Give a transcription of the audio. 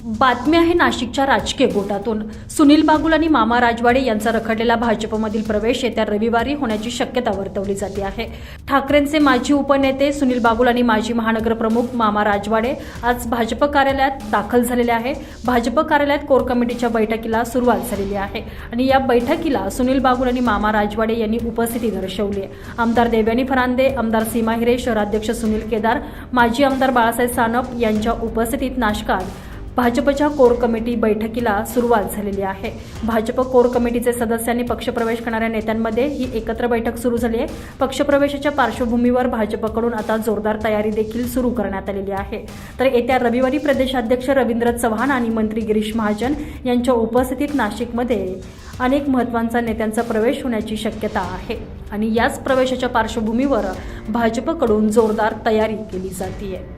बातमी आहे नाशिकच्या राजकीय गोटातून सुनील बागुल आणि मामा राजवाडे यांचा रखडलेला भाजपमधील प्रवेश येत्या रविवारी होण्याची शक्यता वर्तवली जाते आहे. ठाकरेंचे माजी उपनेते सुनील बागुल आणि माजी महानगर प्रमुख मामा राजवाडे आज भाजप कार्यालयात दाखल झालेले आहे. भाजप कार्यालयात कोर कमिटीच्या बैठकीला सुरुवात झालेली आहे आणि या बैठकीला सुनील बागुल आणि मामा राजवाडे यांनी उपस्थिती दर्शवली आहे. आमदार देवयानी फरांदे आमदार सीमा हिरे शहराध्यक्ष सुनील केदार माजी आमदार बाळासाहेब सानप यांच्या उपस्थितीत नाशकात भाजपच्या कोर कमिटी बैठकीला सुरुवात झालेली आहे. भाजप कोर कमिटीचे सदस्यांनी पक्षप्रवेश करणाऱ्या नेत्यांमध्ये ही एकत्र बैठक सुरू झाली आहे. पक्षप्रवेशाच्या पार्श्वभूमीवर भाजपकडून आता जोरदार तयारी देखील सुरू करण्यात आलेली आहे. तर येत्या रविवारी प्रदेशाध्यक्ष रवींद्र चव्हाण आणि मंत्री गिरीश महाजन यांच्या उपस्थितीत नाशिकमध्ये अनेक महत्वांचा नेत्यांचा प्रवेश होण्याची शक्यता आहे. आणि याच प्रवेशाच्या पार्श्वभूमीवर भाजपकडून जोरदार तयारी केली जाते